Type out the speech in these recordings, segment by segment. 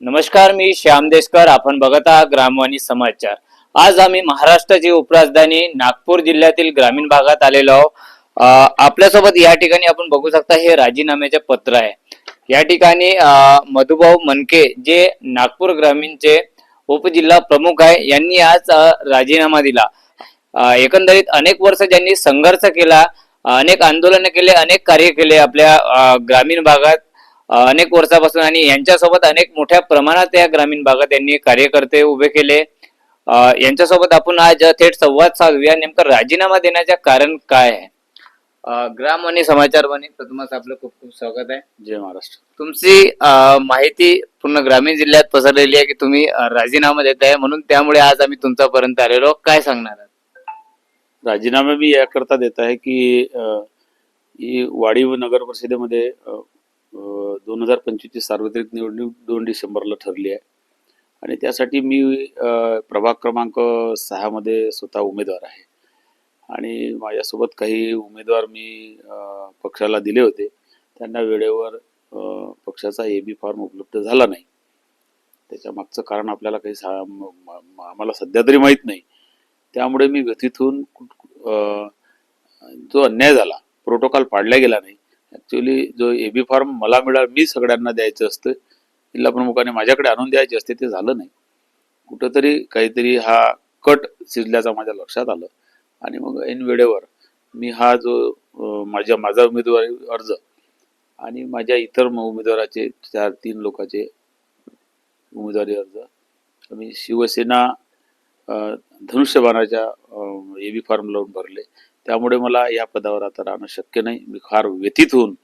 नमस्कार मी श्याम देशकर. आपण बघत आहात ग्रामवाणी समाचार. आज आम्ही महाराष्ट्राची उपराजधानी नागपूर जिल्ह्यातील ग्रामीण भागात आलेलो आहोत. आपल्यासोबत या ठिकाणी आपण बघू शकता हे राजीनाम्याचे पत्र आहे. या ठिकाणी मधुभाऊ मनके जे नागपूर ग्रामीणचे उपजिल्हा प्रमुख आहे यांनी आज राजीनामा दिला. एकंदरीत अनेक वर्ष ज्यांनी संघर्ष केला अनेक आंदोलन केले अनेक कार्य केले आपल्या ग्रामीण भागात अनेक वर्षापासून आणि यांच्यासोबत अनेक मोठ्या प्रमाणात या ग्रामीण भागात यांनी कार्यकर्ते उभे केले. यांच्यासोबत आपण आज थेट संवाद साधूया. नेमकं राजीनामा देण्याचे कारण काय आहे? ग्राम आणि समाचार बने प्रथमच आपलं खूप खूप स्वागत आहे. जय महाराष्ट्र. तुमची माहिती पूर्ण ग्रामीण जिल्ह्यात पसरलेली आहे की तुम्ही राजीनामा देत आहे म्हणून त्यामुळे आज आम्ही तुमच्यापर्यंत आलेलो. काय सांगणार आहात? राजीनामा मी याकरता देत आहे की अ, ही वाडी व नगर परिषदेमध्ये दोन हजार पंचवीसची सार्वत्रिक निवडणूक दोन डिसेंबरला ठरली आहे. आणि त्यासाठी मी प्रभाग क्रमांक सहामध्ये स्वतः उमेदवार आहे. आणि माझ्यासोबत काही उमेदवार मी पक्षाला दिले होते. त्यांना वेळेवर पक्षाचा ए बी फॉर्म उपलब्ध झाला नाही. त्याच्या मागचं कारण आपल्याला काही सा आम्हाला सध्या तरी माहीत नाही. त्यामुळे मी व्यथित होऊन जो अन्याय झाला प्रोटोकॉल पाडला गेला नाही. ॲक्च्युली जो ए बी फॉर्म मला मिळाला मी सगळ्यांना द्यायचं असतं. जिल्हा प्रमुखाने माझ्याकडे आणून द्यायचे असते ते झालं नाही. कुठंतरी काहीतरी हा कट शिजल्याचा माझ्या लक्षात आलं. आणि मग ऐन वेळेवर मी हा जो माझ्या माझा उमेदवारी अर्ज आणि माझ्या इतर उमेदवाराचे चार तीन लोकांचे उमेदवारी अर्ज मी शिवसेना धनुष्यबाणाच्या ए बी फॉर्म लावून भरले. त्यामुळे मला या पदावर आता राहणं शक्य नाही. मी फार व्यथित होऊन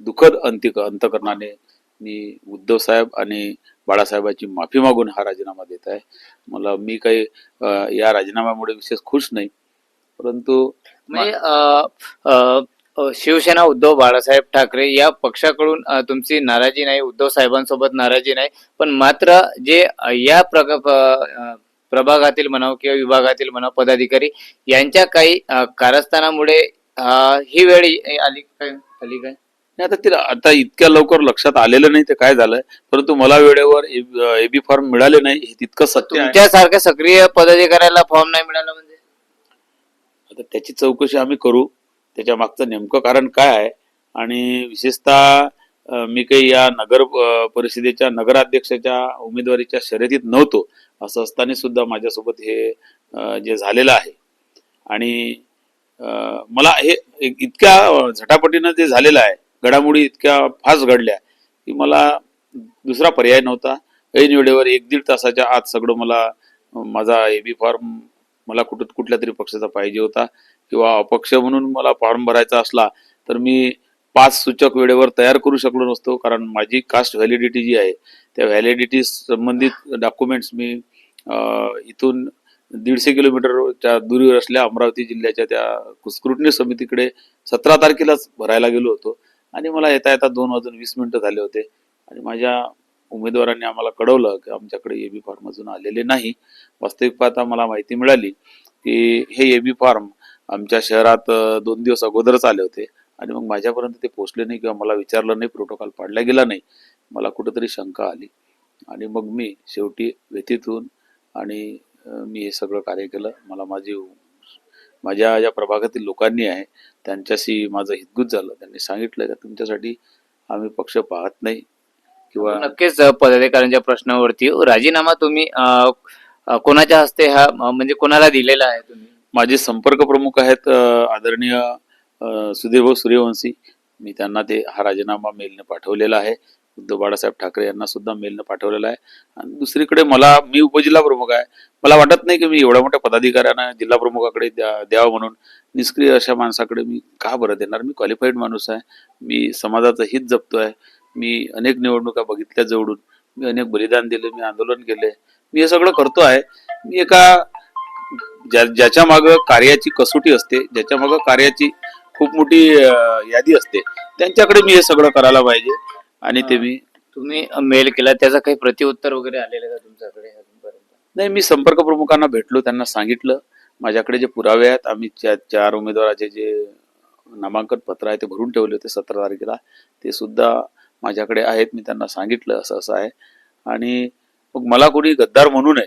दुःखद अंतिक अंतकरणाने मी उद्धव साहेब आणि बाळासाहेबांची माफी मागून हा राजीनामा देत आहे. मला मी काही या राजीनाम्यामुळे विशेष खुश नाही. परंतु म्हणजे अं, शिवसेना उद्धव बाळासाहेब ठाकरे या पक्षाकडून तुमची नाराजी नाही उद्धव साहेबांसोबत नाराजी नाही. पण मात्र जे या प्रग प्रभागातील म्हणाव किंवा विभागातील म्हणाव पदाधिकारी यांच्या काही कारस्थानामुळे ही वेळ आली काय? आली काय? नाही, आता तिला आता इतक्या लवकर लक्षात आलेलं नाही ते काय झालंय परंतु मला वेळेवर ए बी फॉर्म मिळाले नाही हे तितकं सत्य तुमच्यासारख्या सक्रिय पदाधिकाऱ्याला फॉर्म नाही मिळाला म्हणजे? आता त्याची चौकशी आम्ही करू त्याच्या मागचं नेमकं कारण काय आहे आणि विशेषतः मी काही या नगर परिषदेच्या नगराध्यक्षाच्या उमेदवारीच्या शर्यतीत नव्हतो. असं असताना सुद्धा माझ्यासोबत हे जे झालेलं आहे. आणि मला हे एक- इतक्या झटापटीनं जे झालेलं आहे घडामोडी इतक्या फास्ट घडल्या की मला दुसरा पर्याय नव्हता. ऐन वेळेवर एक दीड तासाच्या आत सगळं मला माझा ए बी फॉर्म मला कुठं कुठल्या तरी पक्षाचा पाहिजे होता किंवा अपक्ष म्हणून मला फॉर्म भरायचा असला तर मी पाच सूचक वेळेवर तयार करू शकलो नसतो कारण माझी कास्ट व्हॅलिडिटी जी आहे त्या व्हॅलिडिटी संबंधित डॉक्युमेंट्स मी इथून दीडशे किलोमीटरच्या दूरीवर असल्या अमरावती जिल्ह्याच्या त्या स्क्रुटनी समितीकडे सतरा तारखेलाच भरायला गेलो होतो. आणि मला येता येता दोन वाजून वीस मिनटं झाले होते. आणि माझ्या उमेदवारांनी आम्हाला कळवलं की आमच्याकडे ए बी फॉर्म अजून आलेले नाही. वास्तविक पाहता मला माहिती मिळाली की हे ए बी फॉर्म आमच्या शहरात दोन दिवस अगोदरच आले होते. आणि मग माझ्यापर्यंत ते पोहोचले नाही किंवा मला विचारलं नाही प्रोटोकॉल पाडला गेला नाही मला कुठंतरी शंका आली. आणि मग मी शेवटी व्यथित होऊन आणि मी हे सगळं कार्य केलं. मला माझी माझ्या ज्या प्रभागातील लोकांनी आहे त्यांच्याशी माझं हितगुज झालं. त्यांनी सांगितलं का तुमच्यासाठी आम्ही पक्ष पाहत नाही किंवा नक्कीच पदाधिकाऱ्यांच्या प्रश्नावरती. राजीनामा तुम्ही कोणाच्या हस्ते हा म्हणजे कोणाला दिलेला आहे तुम्ही? माझे संपर्क प्रमुख आहेत आदरणीय सुधीरभाऊ सूर्यवंशी मी त्यांना ते हा राजीनामा मेलने पाठवलेला आहे. उद्धव बाळासाहेब ठाकरे यांना सुद्धा मेलने पाठवलेला आहे. आणि दुसरीकडे मला मी उपजिल्हा प्रमुख आहे. मला वाटत नाही की मी एवढ्या मोठ्या पदाधिकाऱ्यांना जिल्हा प्रमुखाकडे द्या द्यावं म्हणून. निष्क्रिय अशा माणसाकडे मी का बरं देणार? मी क्वालिफाईड माणूस आहे. मी समाजाचं हित जपतो आहे मी अनेक निवडणुका बघितल्या जवळून मी अनेक बलिदान दिले मी आंदोलन केले. मी हे सगळं करतो आहे. मी एका ज्या ज्याच्या मागं कार्याची कसोटी असते ज्याच्या मागं कार्याची खूप मोठी यादी असते. त्यांच्याकडे मी हे सगळं करायला पाहिजे. आणि ते मी तुम्ही मेल केला. त्याचं काही प्रतिउत्तर वगैरे आलेलं का तुमच्याकडे अजूनपर्यंत? नाही मी संपर्क प्रमुखांना भेटलो त्यांना सांगितलं. माझ्याकडे जे पुरावे आहेत आम्ही चार उमेदवाराचे जे नामांकन पत्र आहे ते भरून ठेवले होते सतरा तारखेला. ते सुद्धा माझ्याकडे आहेत मी त्यांना सांगितलं असं असं आहे. आणि मग मला कोणी गद्दार म्हणू नये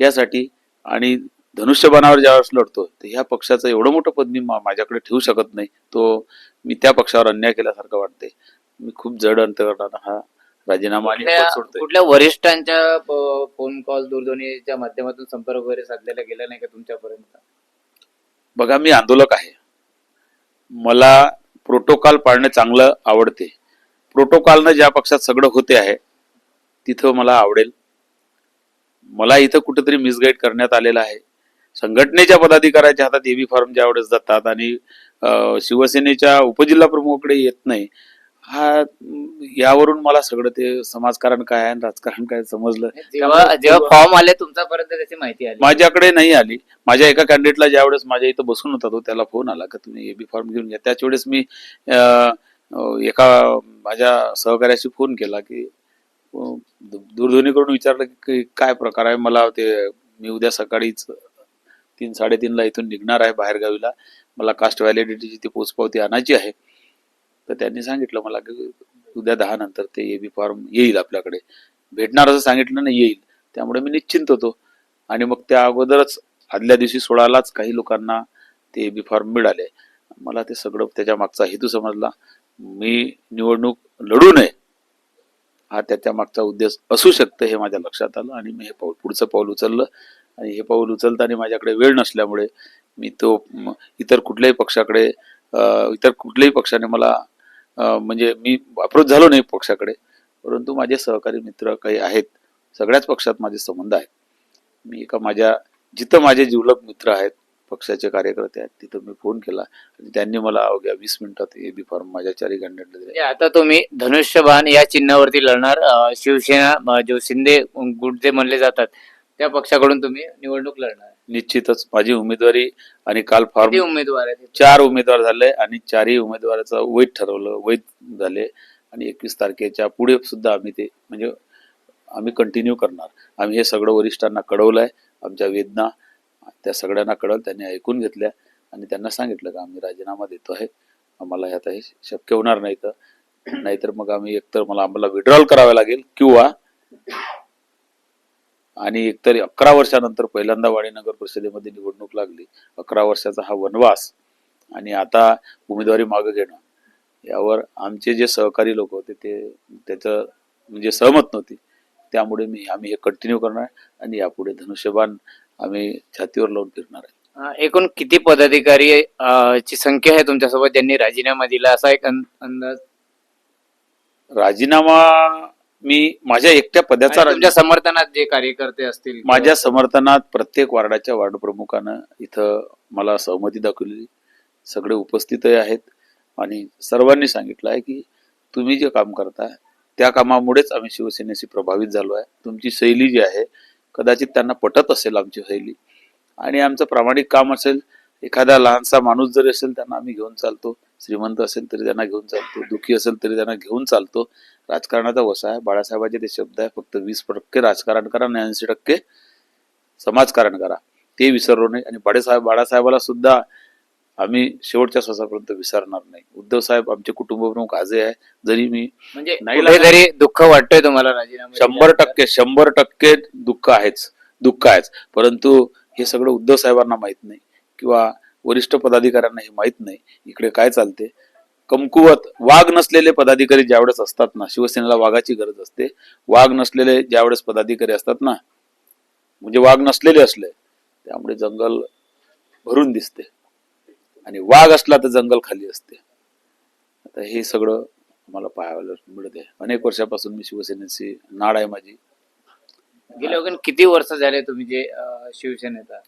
यासाठी. आणि धनुष्यबाणावर ज्यावेळेस लढतो तर ह्या पक्षाचं एवढं मोठं पद मी माझ्याकडे ठेवू शकत नाही. तो मी त्या पक्षावर अन्याय केल्यासारखं वाटते मी खूप जड अंतकरणानं हा राजीनामा कुठल्या वरिष्ठांच्या फोन कॉल दूरध्वनीच्या माध्यमातून संपर्क वगैरे साधलेला गेला नाही का तुमच्यापर्यंत? बघा मी आंदोलक आहे. मला प्रोटोकॉल पाळणं चांगलं आवडते. प्रोटोकॉलनं ज्या पक्षात सगळं होते आहे तिथं मला आवडेल. मला इथं कुठेतरी मिसगाईड करण्यात आलेलं आहे. संघटनेच्या पदाधिकाऱ्याच्या हातात एबी फॉर्म ज्या वेळेस जातात आणि शिवसेनेच्या उपजिल्हा प्रमुखाकडे येत नाही हा यावरून मला सगळं ते समाजकारण काय आहे आणि राजकारण काय समजलं. जेव्हा जेव्हा फॉर्म आले तुमच्यापर्यंत त्याची माहिती आली. माझ्याकडे नाही आली. माझ्या एका कॅन्डिडेटला ज्या वेळेस माझ्या इथं बसून होता तो त्याला फोन आला का तुम्ही एबी फॉर्म घेऊन घ्या. त्याच वेळेस मी एका माझ्या सहकार्याशी फोन केला की दूरध्वनी करून विचारलं की काय प्रकार आहे? मला ते मी उद्या सकाळीच तीन साडेतीनला इथून निघणार आहे बाहेरगावीला. मला कास्ट व्हॅलिडिटीची ती पोचपावती आणायची आहे. तर त्यांनी सांगितलं मला की उद्या दहा नंतर ते बी फॉर्म येईल आपल्याकडे. भेटणार असं सांगितलं नाही येईल. त्यामुळे मी निश्चिंत होतो. आणि मग त्या अगोदरच आदल्या दिवशी सोळालाच काही लोकांना ते ए बी फॉर्म मिळाले. मला ते सगळं त्याच्या मागचा हेतू समजला. मी निवडणूक लढू नये. हा त्याच्या मागचा उद्देश असू शकतं हे माझ्या लक्षात आलं आणि मी हे पाऊल पुढचं पाऊल उचललं. आणि हे पाऊल उचलताना माझ्याकडे वेळ नसल्यामुळे मी तो इतर कुठल्याही पक्षाकडे इतर कुठल्याही पक्षाने मला म्हणजे मी अप्रोच झालो नाही पक्षाकडे परंतु माझे सहकारी मित्र काही आहेत सगळ्याच पक्षात माझे संबंध आहेत. मी एका माझ्या जिथं माझे जिवलग मित्र आहेत पक्षाचे कार्यकर्ते आहेत तिथं मी फोन केला आणि त्यांनी मला अवघ्या वीस मिनिटात ए बी फॉर्म माझ्या चारी कॅन्डिडेटला दिले. म्हणजे आता तुम्ही धनुष्यबाण या चिन्हावरती लढणार. शिवसेना जो शिंदे गुटचे म्हणले जातात त्या पक्षाकडून तुम्ही निवडणूक लढणार. निश्चितच. माझी उमेदवारी आणि काल किती फॉर्म उमेदवार आहेत? चार उमेदवार झाले आणि चारही उमेदवाराचं वैध ठरवलं वैध झाले. आणि एकवीस तारखेच्या पुढे सुद्धा आम्ही ते म्हणजे आम्ही कंटिन्यू करणार. आम्ही हे सगळं वरिष्ठांना कळवलंय आमच्या वेदना त्या सगळ्यांना कळवलं त्यांनी ऐकून घेतल्या आणि त्यांना सांगितलं का आम्ही राजीनामा देतो आहे. आम्हाला हे आता हे शक्य होणार नाही तर. नाहीतर मग आम्ही एकतर मला आम्हाला विड्रॉल करावे लागेल किंवा आणि एकतर अकरा वर्षानंतर पहिल्यांदा वाडी नगर परिषदेमध्ये निवडणूक लागली. अकरा वर्षाचा हा वनवास आणि आता उमेदवारी मागे घेणं. यावर आमचे जे सहकारी लोक होते ते त्याचं म्हणजे सहमत नव्हती. त्यामुळे मी आम्ही हे कंटिन्यू करणार आणि यापुढे धनुष्यबाण आम्ही छातीवर लावून फिरणार आहे. एकूण किती पदाधिकारी ची संख्या आहे तुमच्यासोबत? ज्यांनी राजीनामा दिला असा एक अंदाज. राजीनामा मी माझ्या एकट्या पदाचा राजी- तुमच्या समर्थनात जे कार्यकर्ते असतील माझ्या समर्थनात प्रत्येक वार्डाच्या वार्ड प्रमुखानं इथं मला सहमती दाखवलेली. सगळे उपस्थितही आहेत. आणि सर्वांनी सांगितलं आहे की तुम्ही जे काम करताय त्या कामामुळेच आम्ही शिवसेनेशी प्रभावित झालो आहे. तुमची शैली जी आहे कदाचित त्यांना पटत असेल आमची शैली. आणि आमचं प्रामाणिक काम असेल एखादा लहानसा माणूस जरी असेल त्यांना आम्ही घेऊन चालतो. श्रीमंत असेल तरी त्यांना घेऊन चालतो दुःखी असेल तरी त्यांना घेऊन चालतो. राजकारणाचा वसा आहे. बाळासाहेबांचे ते शब्द आहे फक्त वीस टक्के राजकारण करा आणि ऐंशी टक्के समाजकारण करा. ते विसरलो नाही आणि बाळासाहेब बाळासाहेबाला सुद्धा आम्ही शेवटच्या श्वासापर्यंत विसरणार नाही. उद्धव साहेब आमचे कुटुंब प्रमुख आजही आहे. जरी मी म्हणजे नाही दुःख वाटतंय तुम्हाला शंभर? टक्के शंभर टक्के दुःख आहेच. दुःख आहेच. परंतु हे सगळं उद्धव साहेबांना माहीत नाही. किंवा वरिष्ठ पदाधिकाऱ्यांना हे माहीत नाही इकडे काय चालते? कमकुवत वाघ नसलेले पदाधिकारी ज्यावेळेस असतात ना शिवसेनेला वाघाची गरज असते. वाघ नसलेले ज्यावेळेस पदाधिकारी असतात ना म्हणजे वाघ नसलेले असले त्यामुळे जंगल भरून दिसते. आणि वाघ असला तर जंगल खाली असते. आता हे सगळं मला पाहायला मिळते अनेक वर्षापासून मी शिवसेनेची नाड आहे माझी. गेल्या किती वर्ष झाले तुम्ही जे अं, शिवसेनेचा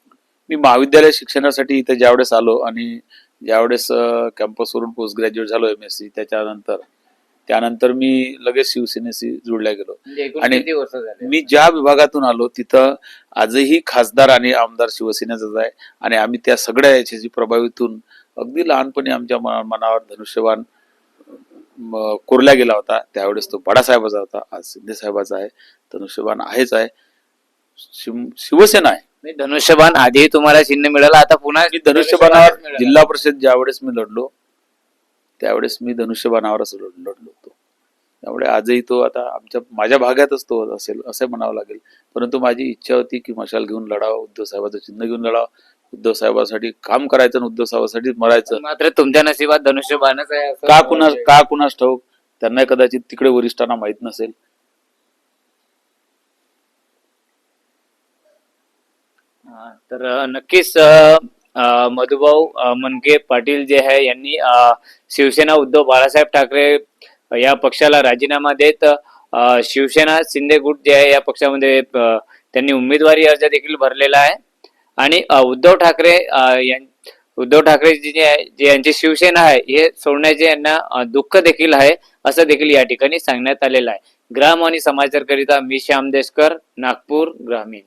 मी महाविद्यालय शिक्षणासाठी इथे ज्यावेळेस आलो आणि ज्यावेळेस कॅम्पसवरून पोस्ट ग्रॅज्युएट झालो एम एस सी त्याच्यानंतर त्यानंतर मी लगेच शिवसेनेशी जोडल्या गेलो. म्हणजे आणि मी ज्या विभागातून आलो तिथं आजही खासदार आणि आमदार शिवसेनेचाच आहे आणि आम्ही त्या सगळ्या याच्याशी प्रभावितून अगदी लहानपणी आमच्या मनावर धनुष्यबाण म, कोरला गेला होता. त्यावेळेस तो बाळासाहेबाचा होता. आज शिंदे साहेबाचा आहे. धनुष्यबाण आहेच आहे. शिव- शिवसेना आहे. म्हणजे धनुष्यबाण आधी तुम्हाला चिन्ह मिळालं. आता पुन्हा मी धनुष्यबाणावर जिल्हा परिषद ज्यावेळेस मी लढलो त्यावेळेस मी धनुष्यबाणावरच लढ- लढलो होतो. त्यामुळे आजही तो आता आमच्या माझ्या भागातच तो असेल असं म्हणावं लागेल. परंतु माझी इच्छा होती की मशाल घेऊन लढावं उद्धव साहेबाचं चिन्ह घेऊन लढावं. उद्धव साहेबासाठी काम करायचं आणि उद्धव साहेबासाठी मरायचं. मात्र तुमच्या नशिबात धनुष्यबाणच आहे असं का कुणा का कुणास ठाऊक? त्यांना कदाचित तिकडे वरिष्ठांना माहीत नसेल. तर नक्कीच मधुभाऊ मनके पाटील जे आहे यांनी शिवसेना उद्धव बाळासाहेब ठाकरे या पक्षाला राजीनामा देत शिवसेना शिंदे गुट जे आहे या पक्षामध्ये त्यांनी उमेदवारी अर्ज देखील भरलेला आहे. आणि उद्धव ठाकरे उद्धव ठाकरे जी जे यांची शिवसेना आहे हे सोडण्याचे यांना दुःख देखील आहे असं देखील या ठिकाणी सांगण्यात आलेलं आहे. ग्राम आणि समाचारकरिता मी श्याम देशकर नागपूर ग्रामीण.